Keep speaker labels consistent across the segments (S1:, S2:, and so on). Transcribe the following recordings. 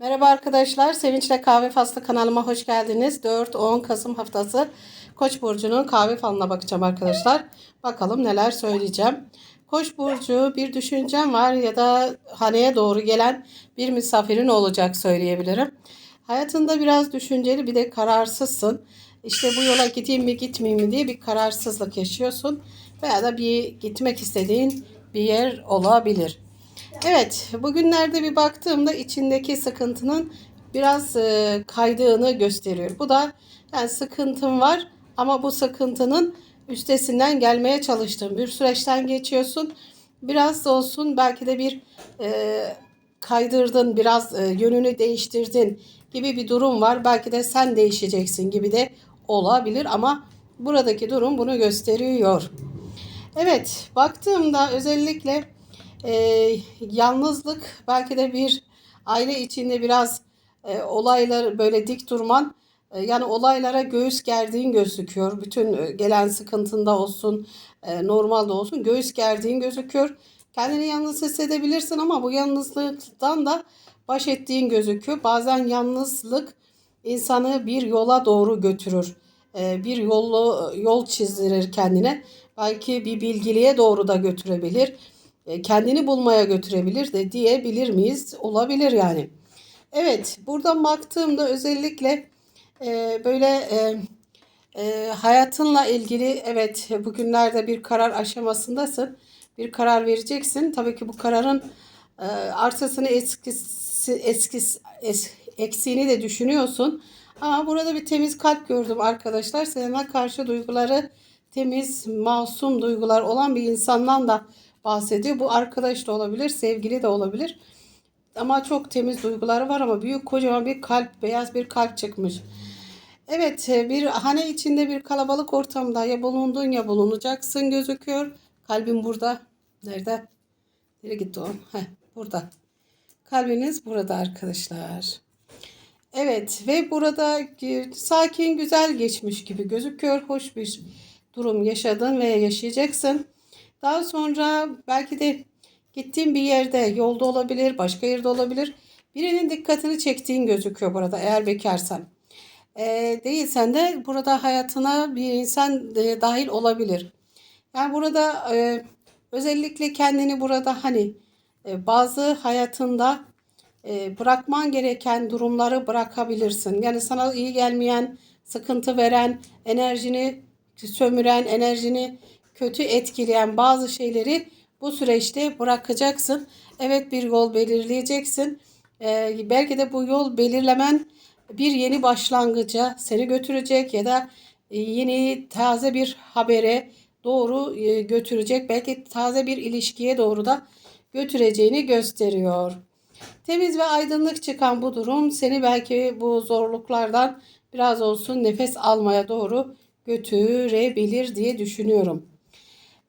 S1: Merhaba arkadaşlar, Sevinçle Kahve Faslı kanalıma hoş geldiniz. 4-10 Kasım haftası Koç burcunun kahve falına bakacağım arkadaşlar. Bakalım neler söyleyeceğim. Koç burcu bir düşüncem var ya da haneye doğru gelen bir misafirin olacak söyleyebilirim. Hayatında biraz düşünceli bir de kararsızsın. İşte bu yola gideyim mi gitmeyeyim mi diye bir kararsızlık yaşıyorsun. Veya da bir gitmek istediğin bir yer olabilir. Evet, bugünlerde bir baktığımda içindeki sıkıntının biraz e, kaydığını gösteriyor. Bu da yani sıkıntın var ama bu sıkıntının üstesinden gelmeye çalıştığın bir süreçten geçiyorsun. Biraz da olsun belki de bir e, kaydırdın, biraz e, yönünü değiştirdin gibi bir durum var. Belki de sen değişeceksin gibi de olabilir ama buradaki durum bunu gösteriyor. Evet, baktığımda özellikle e, yalnızlık belki de bir aile içinde biraz e, olaylar böyle dik durman e, yani olaylara göğüs gerdiğin gözüküyor. Bütün e, gelen sıkıntında olsun e, normalde olsun göğüs gerdiğin gözüküyor. Kendini yalnız hissedebilirsin ama bu yalnızlıktan da baş ettiğin gözüküyor. Bazen yalnızlık insanı bir yola doğru götürür. E, bir yolu yol çizdirir kendine. Belki bir bilgiliğe doğru da götürebilir kendini bulmaya götürebilir de diyebilir miyiz? Olabilir yani. Evet, buradan baktığımda özellikle e, böyle e, e, hayatınla ilgili evet bugünlerde bir karar aşamasındasın. Bir karar vereceksin. Tabii ki bu kararın e, artısını eskisi, eskisi, es, eksiğini de düşünüyorsun. Ama burada bir temiz kalp gördüm arkadaşlar. Sana karşı duyguları temiz, masum duygular olan bir insandan da bahsediyor. Bu arkadaş da olabilir, sevgili de olabilir. Ama çok temiz duyguları var ama büyük kocaman bir kalp, beyaz bir kalp çıkmış. Evet, bir hane içinde bir kalabalık ortamda ya bulundun ya bulunacaksın gözüküyor. Kalbin burada. Nerede? Nereye gitti o? Heh, burada. Kalbiniz burada arkadaşlar. Evet ve burada sakin güzel geçmiş gibi gözüküyor. Hoş bir durum yaşadın ve yaşayacaksın. Daha sonra belki de gittiğin bir yerde yolda olabilir, başka yerde olabilir. Birinin dikkatini çektiğin gözüküyor burada eğer bekarsan. E, değilsen de burada hayatına bir insan e, dahil olabilir. Yani burada e, özellikle kendini burada hani e, bazı hayatında e, bırakman gereken durumları bırakabilirsin. Yani sana iyi gelmeyen, sıkıntı veren, enerjini sömüren, enerjini kötü etkileyen bazı şeyleri bu süreçte bırakacaksın. Evet bir yol belirleyeceksin. Ee, belki de bu yol belirlemen bir yeni başlangıca seni götürecek ya da e, yeni taze bir habere doğru e, götürecek. Belki taze bir ilişkiye doğru da götüreceğini gösteriyor. Temiz ve aydınlık çıkan bu durum seni belki bu zorluklardan biraz olsun nefes almaya doğru götürebilir diye düşünüyorum.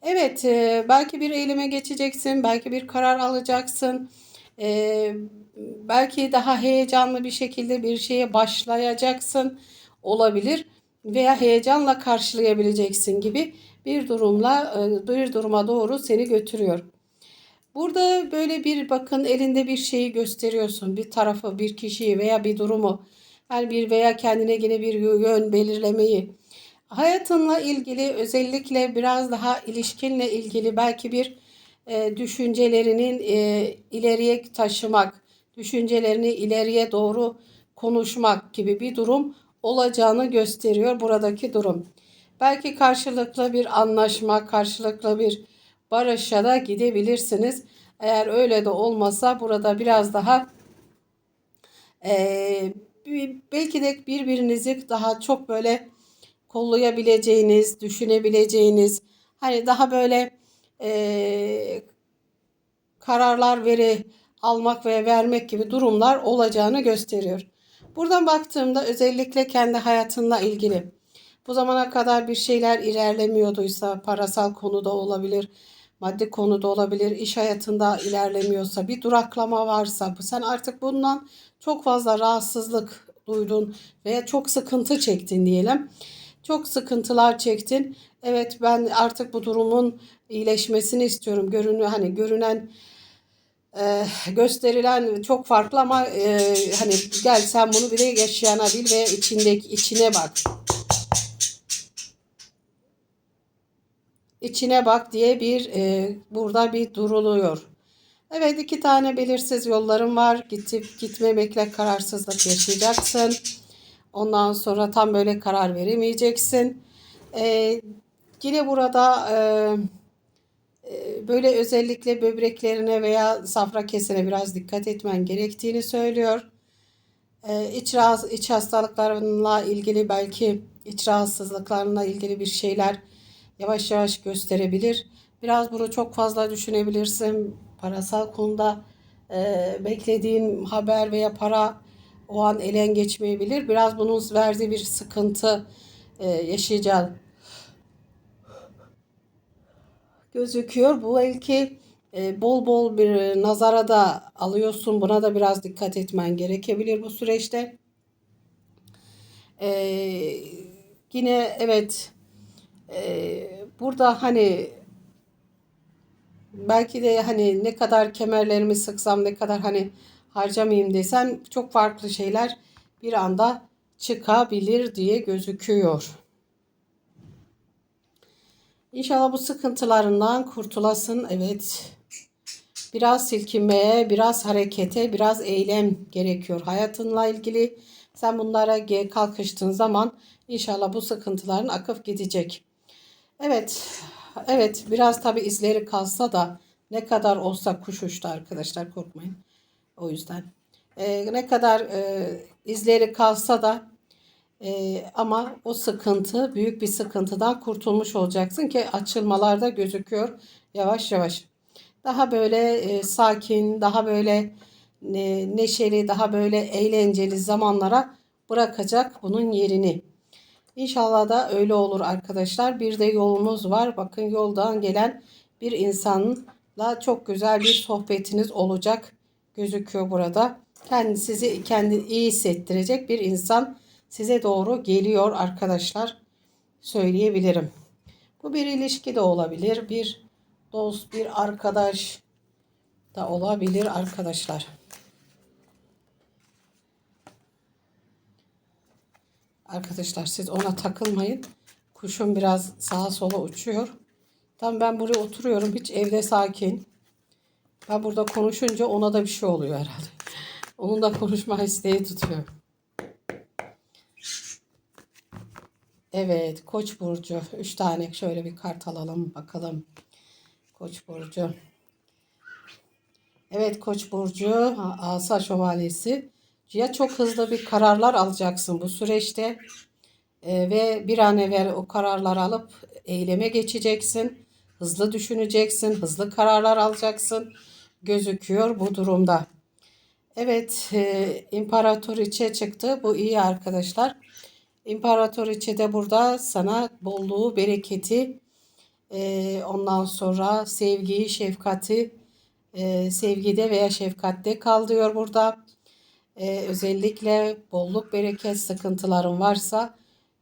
S1: Evet, e, belki bir eyleme geçeceksin, belki bir karar alacaksın. E, belki daha heyecanlı bir şekilde bir şeye başlayacaksın olabilir veya heyecanla karşılayabileceksin gibi bir durumla e, bir duruma doğru seni götürüyor. Burada böyle bir bakın elinde bir şeyi gösteriyorsun. Bir tarafı, bir kişiyi veya bir durumu. Yani bir veya kendine yine bir yön belirlemeyi Hayatınla ilgili özellikle biraz daha ilişkinle ilgili belki bir e, düşüncelerinin e, ileriye taşımak, düşüncelerini ileriye doğru konuşmak gibi bir durum olacağını gösteriyor buradaki durum. Belki karşılıklı bir anlaşma, karşılıklı bir barışa da gidebilirsiniz. Eğer öyle de olmasa burada biraz daha e, belki de birbirinizi daha çok böyle kollayabileceğiniz, düşünebileceğiniz, hani daha böyle e, kararlar veri almak ve vermek gibi durumlar olacağını gösteriyor. Buradan baktığımda özellikle kendi hayatınla ilgili bu zamana kadar bir şeyler ilerlemiyorduysa parasal konuda olabilir, maddi konuda olabilir, iş hayatında ilerlemiyorsa, bir duraklama varsa sen artık bundan çok fazla rahatsızlık duydun veya çok sıkıntı çektin diyelim. Çok sıkıntılar çektin. Evet ben artık bu durumun iyileşmesini istiyorum. Görünü hani görünen e, gösterilen çok farklı ama e, hani gel sen bunu bir de yaşayana ve içindeki içine bak. İçine bak diye bir e, burada bir duruluyor. Evet iki tane belirsiz yollarım var. Gitip gitmemekle kararsızlık yaşayacaksın. Ondan sonra tam böyle karar veremeyeceksin. Ee, yine burada e, e, böyle özellikle böbreklerine veya safra kesene biraz dikkat etmen gerektiğini söylüyor. Ee, iç, rahatsız, iç hastalıklarla ilgili belki iç rahatsızlıklarla ilgili bir şeyler yavaş yavaş gösterebilir. Biraz bunu çok fazla düşünebilirsin. Parasal konuda e, beklediğin haber veya para o an elen geçmeyebilir. Biraz bunun verdiği bir sıkıntı e, yaşayacağın gözüküyor. Bu belki e, bol bol bir nazara da alıyorsun. Buna da biraz dikkat etmen gerekebilir bu süreçte. E, yine evet e, burada hani belki de hani ne kadar kemerlerimi sıksam ne kadar hani harcamayayım desem çok farklı şeyler bir anda çıkabilir diye gözüküyor. İnşallah bu sıkıntılarından kurtulasın. Evet. Biraz silkinmeye, biraz harekete, biraz eylem gerekiyor hayatınla ilgili. Sen bunlara kalkıştığın zaman inşallah bu sıkıntıların akıp gidecek. Evet. Evet biraz tabi izleri kalsa da ne kadar olsa kuş uçtu arkadaşlar korkmayın. O yüzden. Ee, ne kadar e, izleri kalsa da e, ama o sıkıntı büyük bir sıkıntıdan kurtulmuş olacaksın ki açılmalarda gözüküyor yavaş yavaş. Daha böyle e, sakin, daha böyle e, neşeli, daha böyle eğlenceli zamanlara bırakacak bunun yerini. İnşallah da öyle olur arkadaşlar. Bir de yolunuz var. Bakın yoldan gelen bir insanla çok güzel bir sohbetiniz olacak gözüküyor burada. Kendi sizi kendi iyi hissettirecek bir insan size doğru geliyor arkadaşlar. Söyleyebilirim. Bu bir ilişki de olabilir. Bir dost, bir arkadaş da olabilir arkadaşlar. Arkadaşlar siz ona takılmayın. Kuşum biraz sağa sola uçuyor. Tam ben buraya oturuyorum. Hiç evde sakin. Ben burada konuşunca ona da bir şey oluyor herhalde. Onun da konuşma isteği tutuyor. Evet, Koç burcu. Üç tane şöyle bir kart alalım bakalım. Koç burcu. Evet, Koç burcu, Asa şövalyesi. Ya çok hızlı bir kararlar alacaksın bu süreçte ee, ve bir an evvel o kararları alıp eyleme geçeceksin. Hızlı düşüneceksin, hızlı kararlar alacaksın. Gözüküyor bu durumda. Evet, e, İmparatoriçe çıktı. Bu iyi arkadaşlar. İmparatoriçe de burada sana bolluğu, bereketi, e, ondan sonra sevgiyi, şefkati, e, sevgide veya şefkatte kal diyor burada. E, özellikle bolluk, bereket sıkıntıların varsa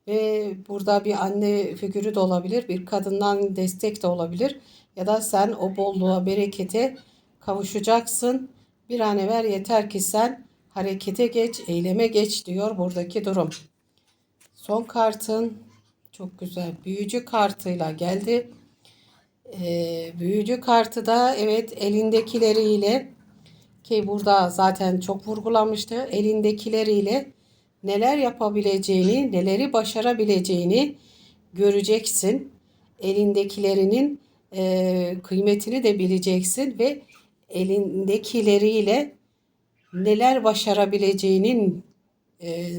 S1: ve burada bir anne figürü de olabilir, bir kadından destek de olabilir ya da sen o bolluğa, berekete kavuşacaksın. Bir an evvel yeter ki sen harekete geç, eyleme geç diyor buradaki durum. Son kartın çok güzel büyücü kartıyla geldi. Ee, büyücü kartı da evet elindekileriyle ki burada zaten çok vurgulanmıştı. Elindekileriyle neler yapabileceğini, neleri başarabileceğini göreceksin. Elindekilerinin e, kıymetini de bileceksin ve elindekileriyle neler başarabileceğinin e,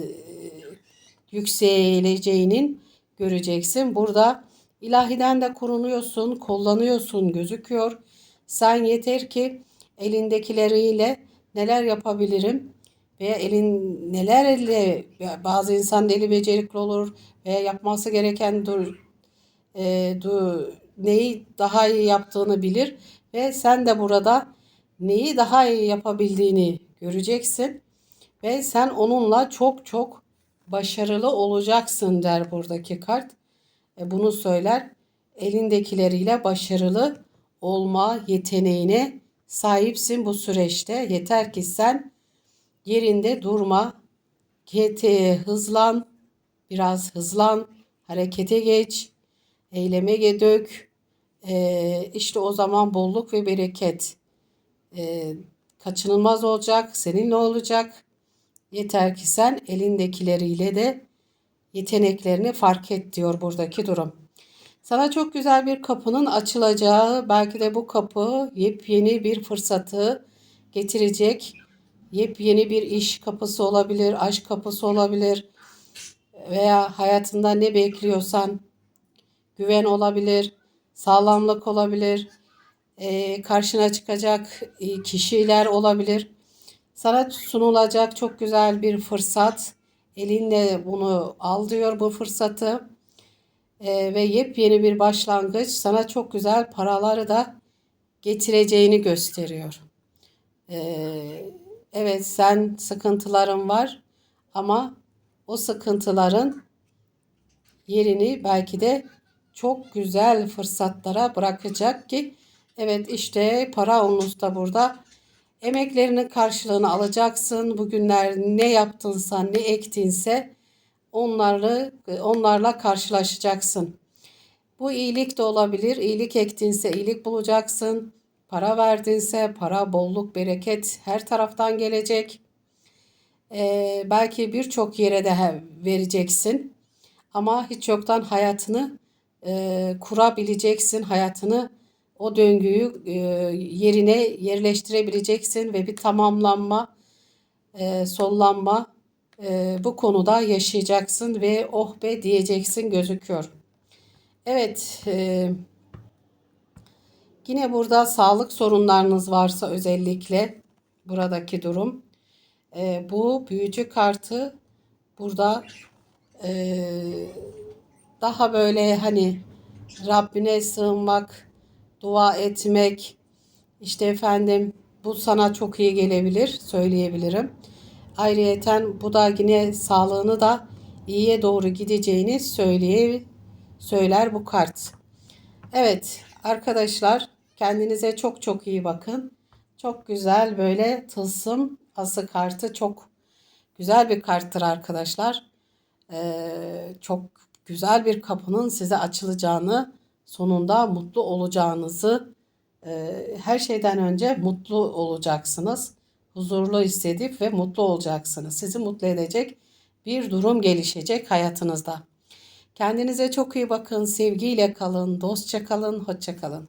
S1: yükseleceğinin göreceksin. Burada ilahiden de korunuyorsun, kullanıyorsun gözüküyor. Sen yeter ki elindekileriyle neler yapabilirim veya elin nelerle bazı insan eli becerikli olur veya yapması gereken dur, e, dur, neyi daha iyi yaptığını bilir ve sen de burada neyi daha iyi yapabildiğini göreceksin ve sen onunla çok çok başarılı olacaksın der buradaki kart. E, bunu söyler. Elindekileriyle başarılı olma yeteneğine sahipsin bu süreçte. Yeter ki sen yerinde durma. Gete hızlan, biraz hızlan, harekete geç, eyleme dök. Ee, işte o zaman bolluk ve bereket e, kaçınılmaz olacak, seninle olacak. Yeter ki sen elindekileriyle de yeteneklerini fark et diyor buradaki durum. Sana çok güzel bir kapının açılacağı, belki de bu kapı yepyeni bir fırsatı getirecek. Yepyeni bir iş kapısı olabilir, aşk kapısı olabilir veya hayatında ne bekliyorsan güven olabilir, sağlamlık olabilir, e, karşına çıkacak e, kişiler olabilir. Sana sunulacak çok güzel bir fırsat. Elinle bunu al diyor bu fırsatı. E, ve yepyeni bir başlangıç sana çok güzel paraları da getireceğini gösteriyor. E, evet sen sıkıntıların var ama o sıkıntıların yerini belki de çok güzel fırsatlara bırakacak ki evet işte para onlus da burada. Emeklerinin karşılığını alacaksın. Bugünler ne yaptınsa, ne ektinse onlarla onlarla karşılaşacaksın. Bu iyilik de olabilir. İyilik ektinse iyilik bulacaksın. Para verdinse para, bolluk, bereket her taraftan gelecek. Ee, belki birçok yere de vereceksin. Ama hiç yoktan hayatını e, kurabileceksin. Hayatını o döngüyü e, yerine yerleştirebileceksin ve bir tamamlanma, e, sollanma e, bu konuda yaşayacaksın ve oh be diyeceksin gözüküyor. Evet, e, yine burada sağlık sorunlarınız varsa özellikle buradaki durum. E, bu büyücü kartı burada e, daha böyle hani Rabbine sığınmak, dua etmek, işte efendim bu sana çok iyi gelebilir, söyleyebilirim. Ayrıyeten bu da yine sağlığını da iyiye doğru gideceğini söyleye, söyler bu kart. Evet arkadaşlar kendinize çok çok iyi bakın. Çok güzel böyle tılsım ası kartı çok güzel bir karttır arkadaşlar. Ee, çok güzel bir kapının size açılacağını sonunda mutlu olacağınızı e, her şeyden önce mutlu olacaksınız huzurlu hissedip ve mutlu olacaksınız. Sizi mutlu edecek bir durum gelişecek hayatınızda. Kendinize çok iyi bakın, sevgiyle kalın, dostça kalın, hoşça kalın.